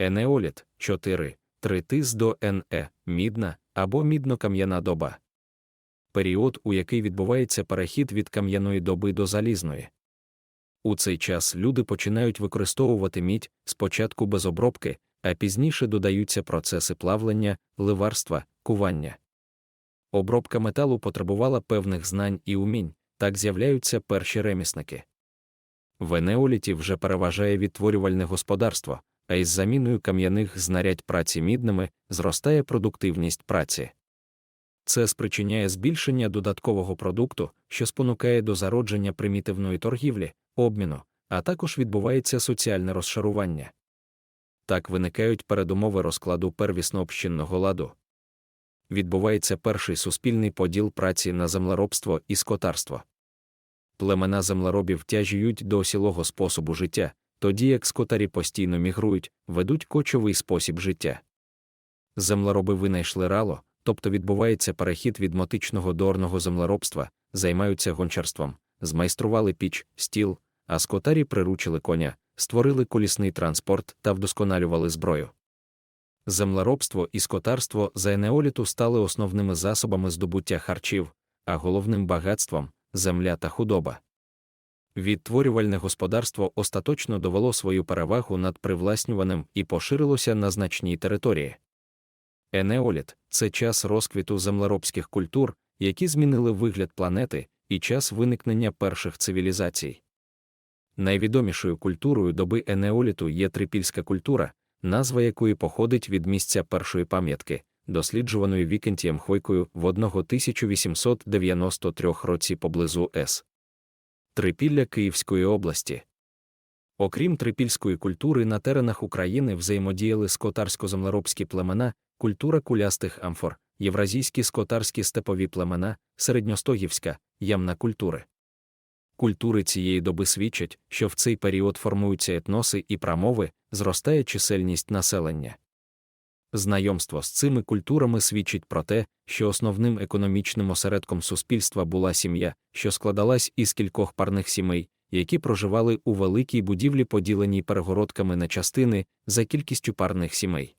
Енеоліт 4. Тритис до НЕ, мідна або мідно-кам'яна доба. Період, у який відбувається перехід від кам'яної доби до залізної. У цей час люди починають використовувати мідь спочатку без обробки, а пізніше додаються процеси плавлення, ливарства, кування. Обробка металу потребувала певних знань і умінь, так з'являються перші ремісники. В енеоліті вже переважає відтворювальне господарство, а із заміною кам'яних знарядь праці мідними зростає продуктивність праці. Це спричиняє збільшення додаткового продукту, що спонукає до зародження примітивної торгівлі, обміну, а також відбувається соціальне розшарування. Так виникають передумови розкладу первісно-общинного ладу. Відбувається перший суспільний поділ праці на землеробство і скотарство. Племена землеробів тяжіють до осілого способу життя, тоді як скотарі постійно мігрують, ведуть кочовий спосіб життя. Землероби винайшли рало, тобто відбувається перехід від мотичного до орного землеробства, займаються гончарством, змайстрували піч, стіл, а скотарі приручили коня, створили колісний транспорт та вдосконалювали зброю. Землеробство і скотарство за енеоліту стали основними засобами здобуття харчів, а головним багатством земля та худоба. Відтворювальне господарство остаточно довело свою перевагу над привласнюваним і поширилося на значній території. Енеоліт це час розквіту землеробських культур, які змінили вигляд планети, і час виникнення перших цивілізацій. Найвідомішою культурою доби енеоліту є трипільська культура, назва якої походить від місця першої пам'ятки, досліджуваної Вікентієм Хойкою в 1893 році поблизу С. Трипілля Київської області. Окрім трипільської культури, на теренах України взаємодіяли скотарсько-землеробські племена, культура кулястих амфор, євразійські скотарські степові племена, середньостогівська, ямна культури. Культури цієї доби свідчать, що в цей період формуються етноси і прамови, зростає чисельність населення. Знайомство з цими культурами свідчить про те, що основним економічним осередком суспільства була сім'я, що складалась із кількох парних сімей, які проживали у великій будівлі, поділеній перегородками на частини за кількістю парних сімей.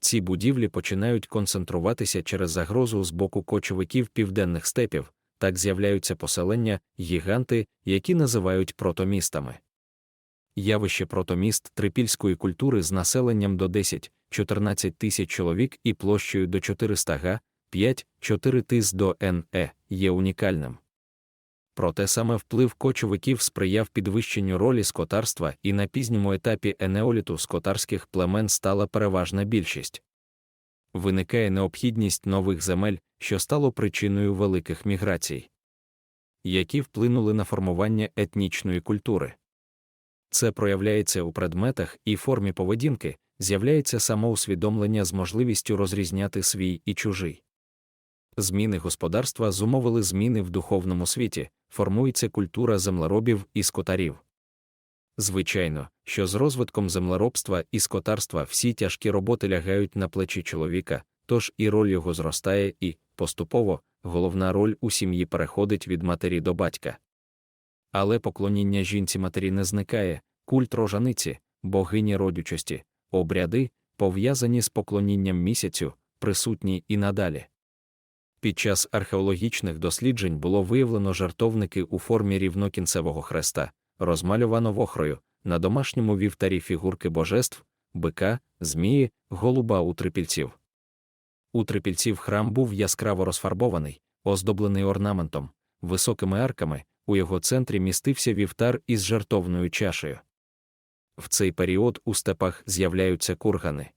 Ці будівлі починають концентруватися через загрозу з боку кочовиків південних степів, так з'являються поселення, гіганти, які називають протомістами. Явище протоміст трипільської культури з населенням до 10-14 тисяч чоловік і площею до 400 га, 5-4 тис до НЕ є унікальним. Проте саме вплив кочовиків сприяв підвищенню ролі скотарства і на пізньому етапі енеоліту скотарських племен стала переважна більшість. Виникає необхідність нових земель, що стало причиною великих міграцій, які вплинули на формування етнічної культури. Це проявляється у предметах і формі поведінки, з'являється самоусвідомлення з можливістю розрізняти свій і чужий. Зміни господарства зумовили зміни в духовному світі, формується культура землеробів і скотарів. Звичайно, що з розвитком землеробства і скотарства всі тяжкі роботи лягають на плечі чоловіка, тож і роль його зростає, і, поступово, головна роль у сім'ї переходить від матері до батька. Але поклоніння жінці матері не зникає, культ рожаниці, богині родючості, обряди, пов'язані з поклонінням місяцю, присутні і надалі. Під час археологічних досліджень було виявлено жартовники у формі рівнокінцевого хреста, розмалювано вохрою, на домашньому вівтарі фігурки божеств, бика, змії, голуба у трипільців. У трипільців храм був яскраво розфарбований, оздоблений орнаментом, високими арками, у його центрі містився вівтар із жартовною чашею. В цей період у степах з'являються кургани.